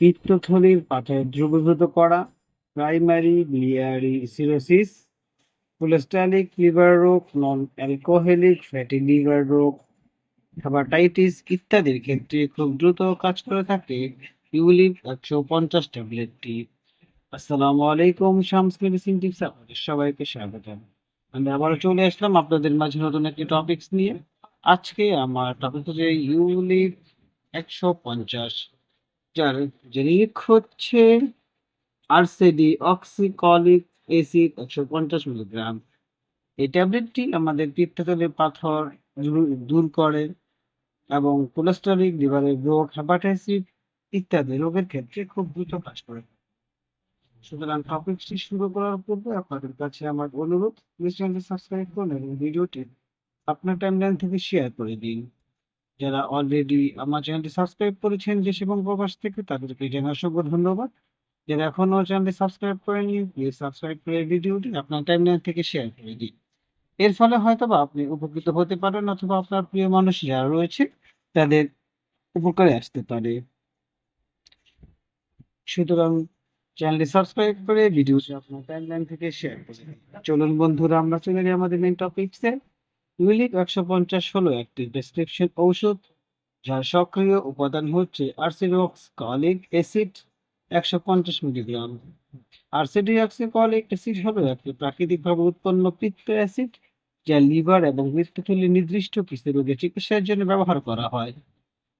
পিত্তথলির পাথর দ্রবীভূত করা, primary biliary cirrhosis cholesterolic liver রোগ, নন-অ্যালকোহলিক ফ্যাটি লিভার রোগ, হেপাটাইটিস ইত্যাদির ক্ষেত্রে খুব দ্রুত কাজ করে থাকে ইউলিপ একশো পঞ্চাশ ট্যাবলেটটি। আসসালামু আলাইকুম শামস মেডিসিন টিপস আপনাদের সবাইকে স্বাগতম। আমি আবারও চলে আসলাম আপনাদের মাঝে নতুন একটি টপিকস নিয়ে। আজকে আমার টপিক হচ্ছে ইউলিপ একশো পঞ্চাশ। যার জেনিক হচ্ছে আরসিডি অক্সিকলিক অ্যাসিড একশো পঞ্চাশ মিলিগ্রাম। এই ট্যাবলেটটি আমাদের পিত্তথলির পাথর দূর- করে এবং কোলেস্টেরলিক লিভারের রোগ, হেপাটাইটিস ইত্যাদি রোগের ক্ষেত্রে খুব দ্রুত কাজ করে। সুতরাং টপিকটি শুরু করার পূর্বে আপনাদের কাছে আমার অনুরোধ প্লিজ সাবস্ক্রাইব করুন এবং ভিডিওটি আপনার টাইমলাইন থেকে শেয়ার করে দিন। যারা অলরেডি আমার চ্যানেলটি সাবস্ক্রাইব করেছেন দেশ এবং প্রবাস থেকে, তাদেরকে জানাই অসংখ্য ধন্যবাদ। যারা এখনও চ্যানেলটি সাবস্ক্রাইব করেনি প্লিজ সাবস্ক্রাইব করে ভিডিওটি আপনার টাইমলাইন থেকে শেয়ার করে দিন। এর ফলে হয়তো বা আপনি উপকৃত হতে পারেন অথবা আপনার প্রিয় মানুষ যারা রয়েছে, তাদের উপকারে আসতে পারে। সুতরাং চ্যানেলটি সাবস্ক্রাইব করে ভিডিওটি আপনার টাইমলাইন থেকে শেয়ার করে। চলুন বন্ধুরা, আমরা চলে যাই আমাদের মেন টপিকসে ইউলিক একশো পঞ্চাশ হলো একটি প্রেসক্রিপশন ঔষধ, যার সক্রিয় উপাদান হচ্ছে আর্সিডক্স কলিক অ্যাসিড একশো পঞ্চাশ মিলিগ্রাম। আর্সিডিঅক্সিকলিক অ্যাসিড হলো একটি প্রাকৃতিকভাবে উৎপন্ন পিত্ত অ্যাসিড, যা লিভার এবং পিত্তথলির নির্দিষ্ট কিছু রোগের চিকিৎসার জন্য ব্যবহার করা হয়।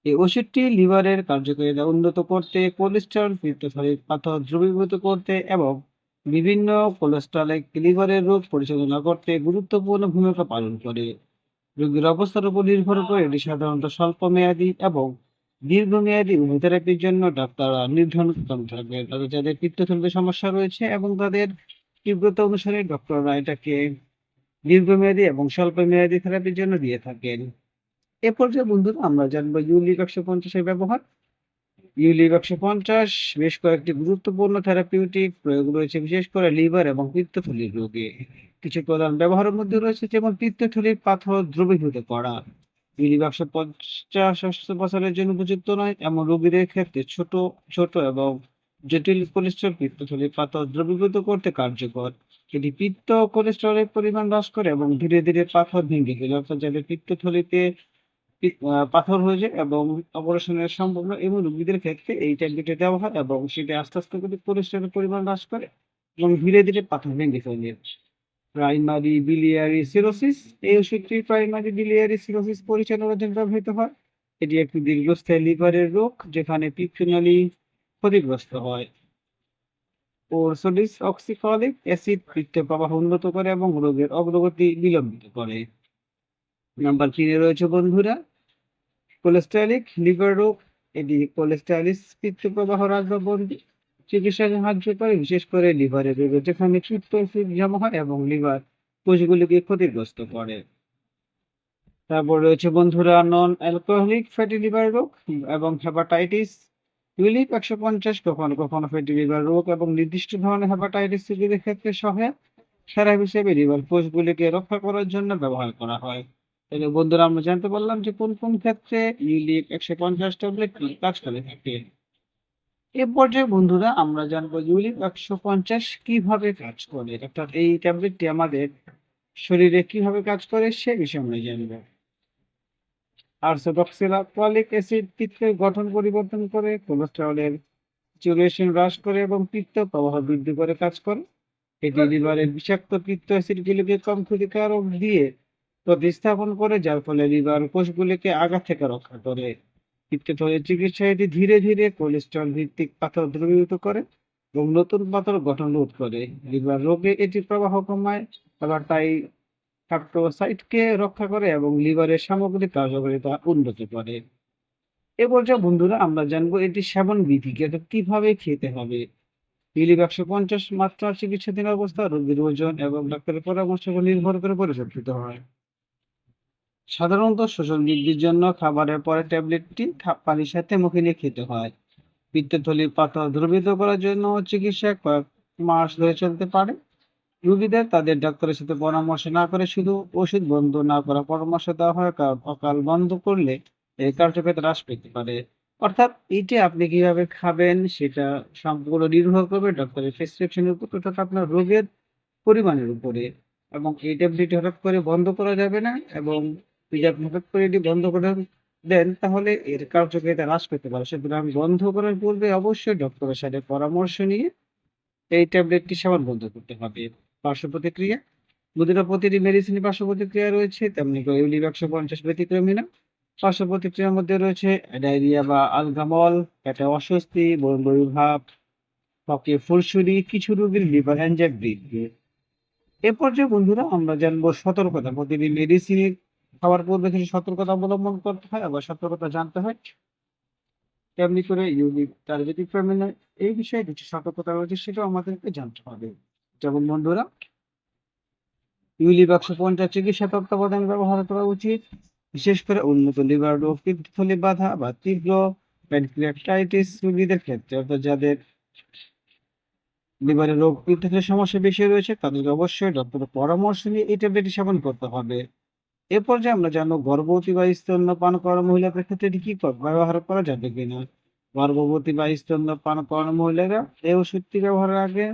এই ওষুধটি লিভারের কার্যকারিতা উন্নত করতে কোলেস্টেরল পিত্তথলির পাথর দ্রবীভূত করতে এবং বিভিন্ন কোলেস্ট্রলিক লিভারের রোগ পরিচালনা করতে গুরুত্বপূর্ণ ভূমিকা পালন করে। রোগীর অবস্থার উপর নির্ভর করে এটি সাধারণত স্বল্পমেয়াদী এবং দীর্ঘমেয়াদী থেরাপির জন্য ডাক্তাররা নির্ধারণ করে থাকেন তাদের যাদের পিত্তথলিতে সমস্যা রয়েছে এবং তাদের তীব্রতা অনুসারে ডক্টররা এটাকে দীর্ঘমেয়াদী এবং স্বল্পমেয়াদী থেরাপির জন্য দিয়ে থাকেন। এ পর্যায়ে বন্ধুরা আমরা জানব ইউলিক একশো পঞ্চাশের ব্যবহার। ইউলিক একশো পঞ্চাশ, বেশ কয়েকটি গুরুত্বপূর্ণ থেরাপিউটিক প্রয়োগ রয়েছে, বিশেষ করে লিভার এবং পিত্তথলির রোগে। কিছু প্রধান ব্যবহারের মধ্যে রয়েছে, যেমন পিত্তথলির পাথর দ্রবীভূত করা। ইউলিক একশো পঞ্চাশ বছরের জন্য উপযুক্ত নয়, এমন রোগীদের ক্ষেত্রে ছোট ছোট এবং জটিল কোলেস্ট্রল পিত্তথলির পাথর দ্রবীভূত করতে কার্যকর। এটি পিত্ত কোলেস্টেরলের পরিমাণ হ্রাস করে এবং ধীরে ধীরে পাথর ভেঙে ফেলে অর্থাৎ যাদের পিত্তথলিতে পাথর হয়ে যায় এবং অপারেশনের সম্ভাবনা এবং রোগীদের ক্ষেত্রে এই ট্যাবলেটে দেওয়া হয় এবং সেটা আস্তে আস্তে করে কোলেস্টেরলের পরিমাণ হ্রাস করে এবং ধীরে ধীরে পাথর ভেঙে ফেলে। প্রাইমারি বিলিয়ারি সিরোসিস এই ওষুধটি প্রাইমারি বিলিয়ারি সিরোসিস পরিচালনার জন্য ব্যবহৃত হয়। এটি একটি দীর্ঘস্থায়ী লিভারের রোগ যেখানে পিত্তনালী ক্ষতিগ্রস্ত হয়। ওরসোডিস অক্সিকলিক অ্যাসিড পিত্ত প্রবাহ উন্নত করে এবং রোগের অগ্রগতি বিলম্বিত করে। নাম্বার তিনে রয়েছে বন্ধুরা কোলেস্ট্রলিক লিভার রোগ, এটি কোলেস্ট্রলিস পিত্ত প্রবাহ হ্রাস বা বন্দি চিকিৎসায় সাহায্য করে, বিশেষ করে লিভারের রোগে, যেখানে পিত্ত অ্যাসিড জমা হয় এবং লিভার কোষগুলিকে ক্ষতিগ্রস্ত করে। তারপর রয়েছে বন্ধুরা নন অ্যালকোহলিক ফ্যাটি লিভার রোগ এবং হেপাটাইটিস ইউলিক একশো পঞ্চাশ, কখনো কখনো ফ্যাটি লিভার রোগ এবং নির্দিষ্ট ধরনের হেপাটাইটিস রোগীদের ক্ষেত্রে সহায়ক। সেরা হিসেবে লিভার কোষগুলিকে রক্ষা করার জন্য ব্যবহার করা হয়। বন্ধুরা আমরা জানতে পারলাম যে কোন কোন ক্ষেত্রে ইউলিক একশো পঞ্চাশ ট্যাবলেট কাজ করে থাকে এ পর্যায়ে বন্ধুরা আমরা জানব ইউলিক একশো পঞ্চাশ কীভাবে কাজ করে। অর্থাৎ এই ট্যাবলেটটি আমাদের শরীরে কীভাবে কাজ করে সে বিষয়ে আমরা জানব। আর্সোডক্সিলাকলিক অ্যাসিড পিত্তের গঠন পরিবর্তন করে কোলেস্টেরলের চ্যুরেশন হ্রাস করে এবং পিত্ত প্রবাহ বৃদ্ধি করে কাজ করে। এটি লিভারের বিষাক্ত পিত্ত অ্যাসিডগুলিকে কম ক্ষতিকারক দিয়ে প্রতিস্থাপন করে, যার ফলে লিভার কোষগুলিকে আঘাত থেকে রক্ষা করে। পিত্তথলির চিকিৎসা এটি ধীরে ধীরে কোলেস্ট্রল ভিত্তিক পাথর দ্রবীভূত করে এবং নতুন পাথর গঠন রোধ করে। লিভার রোগে এটি প্রবাহ কমায়, আবার তাই ফ্যাক্টোসাইটকে রক্ষা করে এবং লিভারের সামগ্রিক কার্যকারিতা উন্নত করে। এ পর্যায়ে বন্ধুরা, আমরা জানব এটি সেবন বিধি কি অর্থাৎ কীভাবে খেতে হবে। ইলিভ একশো পঞ্চাশ মাত্রার চিকিৎসাধীন অবস্থা, রোগীর ওজন এবং ডাক্তারের পরামর্শ নির্ভর করে পরিবর্তিত হয়। সাধারণত শোষণ বৃদ্ধির জন্য খাবারের পরে ট্যাবলেটটি পানির সাথে মুখে নিয়ে খেতে হয়। পিত্তথলির পাতা দ্রবীভূত করার জন্য চিকিৎসা কয়েক মাস ধরে চলতে পারে। রোগীদের তাদের ডাক্তারের সাথে পরামর্শ না করে শুধু ওষুধ বন্ধ না করার পরামর্শ দেওয়া হয়, কারণ অকাল বন্ধ করলে এই কার্যকারিতা হ্রাস পেতে পারে। অর্থাৎ এইটা আপনি কীভাবে খাবেন সেটা সম্পূর্ণ নির্ভর করবে ডক্টরের প্রেসক্রিপশনের উপর, অর্থাৎ আপনার রোগের পরিমাণের উপরে। এবং এই ট্যাবলেটটি হঠাৎ করে বন্ধ করা যাবে না এবং যদি হঠাৎ করে এটি বন্ধ করে দেন, তাহলে এর কার্যকারিতা হ্রাস পেতে পারে। সুতরাং বন্ধ করার পূর্বে অবশ্যই ডক্টরের সাথে পরামর্শ নিয়ে এই ট্যাবলেটটি সেবন বন্ধ করতে হবে। পার্শ্ব প্রতিক্রিয়া, দুধের প্রতিটি মেডিসিনের পার্শ্ব প্রতিক্রিয়া রয়েছে, তেমনি করে ইউলিভ একশো পঞ্চাশ ব্যতিক্রমী না। পার্শ্ব প্রতিক্রিয়ার মধ্যে রয়েছে ডায়রিয়া বা আলগামল পেটে অস্বস্তি, বমি ভাব, ত্বকে ফুলসুরি কিছু রোগীর লিভার অ্যাঞ্জাইট বৃদ্ধি। এ পর্যায়ে বন্ধুরা আমরা জানব সতর্কতা। প্রতিটি মেডিসিন খাওয়ার পূর্বে কিছু সতর্কতা অবলম্বন করতে হয় আবার সতর্কতা জানতে হয়। তেমনি করে ইউনিক ব্যতিক্রমী নয় এই বিষয়ে কিছু সতর্কতা রয়েছে সেটাও আমাদেরকে জানতে হবে। যেমন বন্ধুরা চিকিৎসা তত্ত্বাবধান ব্যবহার করা উচিত? বিশেষ করে উন্নত লিভার রোগ পিত্তথলি বাধা বা তীব্র প্যানক্রিয়াটাইটিস রোগীদের ক্ষেত্রে, অর্থাৎ যাদের লিভারের রোগ পিত্তথলির সমস্যা বেশি রয়েছে, তাদেরকে অবশ্যই ডক্টরের পরামর্শ নিয়ে এই ট্যাবলেটটি সেবন করতে হবে। এ পর্যায়ে আমরা জানব গর্ভবতী বা স্তন্যপান করা মহিলাদের ক্ষেত্রে এটি কি ব্যবহার করা যাবে কিনা? গর্ভবতী বা স্তন্যপান করা মহিলারা এই ওষুধটি ব্যবহারের আগে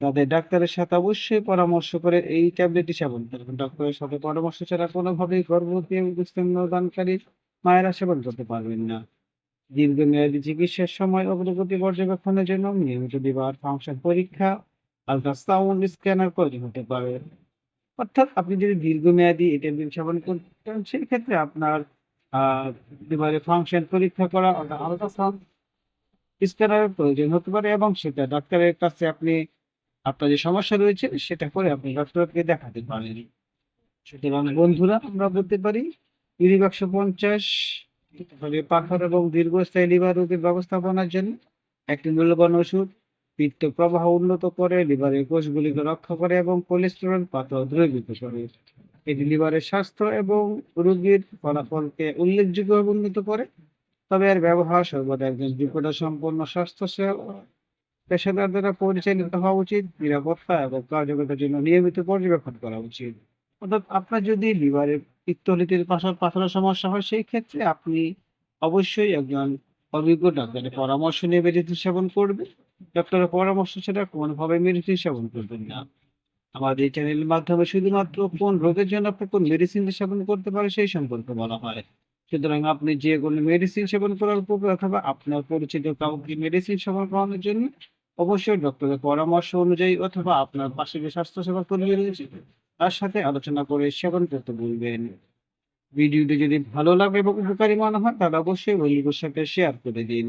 তাদের ডাক্তারের সাথে অবশ্যই পরামর্শ করে এই ট্যাবলেটটি সেবন করবেন। ডক্টরের সাথে পরামর্শ ছাড়া কোনোভাবেই গর্ভবতী এবং স্তন্যদানকারী মায়েরা সেবন করতে পারবেন না। দীর্ঘমেয়াদী চিকিৎসার সময় অগ্রগতি পর্যবেক্ষণের জন্য নিয়মিত লিভার ফাংশন পরীক্ষা, আলট্রাসাউন্ড স্ক্যানার প্রয়োজন হতে পারে। অর্থাৎ আপনি যদি দীর্ঘমেয়াদী এই ট্যাবলেট সেবন করতেন সেই ক্ষেত্রে আপনার লিভারের ফাংশন পরীক্ষা করা অর্থাৎ আলট্রাসাউন্ড স্ক্যানারের প্রয়োজন হতে পারে এবং সেটা ডাক্তারের কাছে আপনি, আপনার যে সমস্যা রয়েছে সেটা করে আপনি ডক্টরকে দেখাতে পারেন। সুতরাং বন্ধুরা, আমরা বলতে পারি ইউরিক পঞ্চাশ পাথর এবং দীর্ঘস্থায়ী লিভার রোগের ব্যবস্থাপনার জন্য একটি মূল্যবান ওষুধ পিত্ত প্রবাহ উন্নত করে, লিভারের কোষগুলিকে রক্ষা করে এবং কোলেস্টেরল পাথর দ্রবীভূত করে। এটি লিভারের স্বাস্থ্য এবং রোগীর ফলাফলকে উল্লেখযোগ্যভাবে উন্নত করে। তবে এর ব্যবহার সর্বদা একজন বিপদ সম্পন্ন স্বাস্থ্য সেবা পেশাদার দ্বারা পরিচালিত হওয়া উচিত, নিরাপত্তা এবং কার্যকতার জন্য নিয়মিত পর্যবেক্ষণ করা উচিত। অর্থাৎ আপনার যদি লিভারের পিত্তলিতির পাথরের সমস্যা হয়, সেই ক্ষেত্রে আপনি অবশ্যই একজন অভিজ্ঞ ডাক্তারের পরামর্শ নিয়ে মেডিসিন সেবন করবে ডক্টরের পরামর্শ ছাড়া কোনোভাবে মেডিসিন সেবন করবেন না। আমাদের চ্যানেলের মাধ্যমে শুধুমাত্র কোন রোগের জন্য আপনি কোন মেডিসিন সেবন করতে পারে সেই সম্পর্কে বলা হয়। সুতরাং আপনি যে কোনো মেডিসিন সেবন করার পূর্বে অথবা আপনার পরিচিত কাউকে মেডিসিন সেবন করানোর জন্য অবশ্যই ডক্টরের পরামর্শ অনুযায়ী অথবা আপনার পাশে যে স্বাস্থ্যসেবা কর্মী রয়েছে, তার সাথে আলোচনা করে সেবন করতে বলবেন। ভিডিওটি যদি ভালো লাগে এবং উপকারী মনে হয়, তাহলে অবশ্যই বন্ধুদের সাথে শেয়ার করে দিন।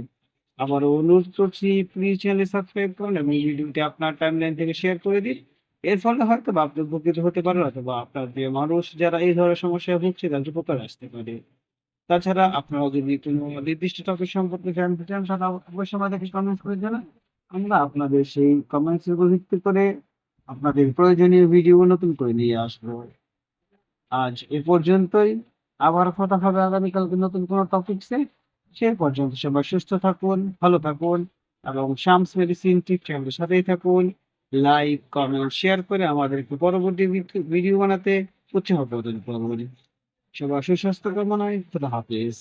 আবারও অনুরোধ করছি প্লিজ চ্যানেল সাবস্ক্রাইব করুন এবং ভিডিওটি আপনার টাইমলাইন থেকে শেয়ার করে দিন। এর ফলে হয়তো বা আপনি উপকৃত হতে পারেন অথবা আপনার যে মানুষ যারা এই ধরনের সমস্যায় ভুগছে, তাদের উপকার আসতে পারে। তাছাড়া আপনারা যদি কোনো নির্দিষ্ট টপিক সম্পর্কে জানতে চান, তাহলে অবশ্যই আমাদেরকে কমেন্টস করে জানান। আমরা আপনাদের সেই কমেন্টস এর উপর ভিত্তি করে আপনাদের প্রয়োজনীয় ভিডিও নতুন করে নিয়ে আসব। আজ এ পর্যন্তই। আবার কথা হবে আগামীকালকে নতুন কোনো টপিক টপিকসে সে পর্যন্ত সবাই সুস্থ থাকুন, ভালো থাকুন এবং শামস মেডিসিন ঠিক চ্যানেলের সাথেই থাকুন। লাইক কমেন্ট শেয়ার করে আমাদেরকে পরবর্তী ভিডিও বানাতে উৎসাহ প্রদান সবাই সুস্বাস্থ্য কামনায়, খুদা হাফিজ।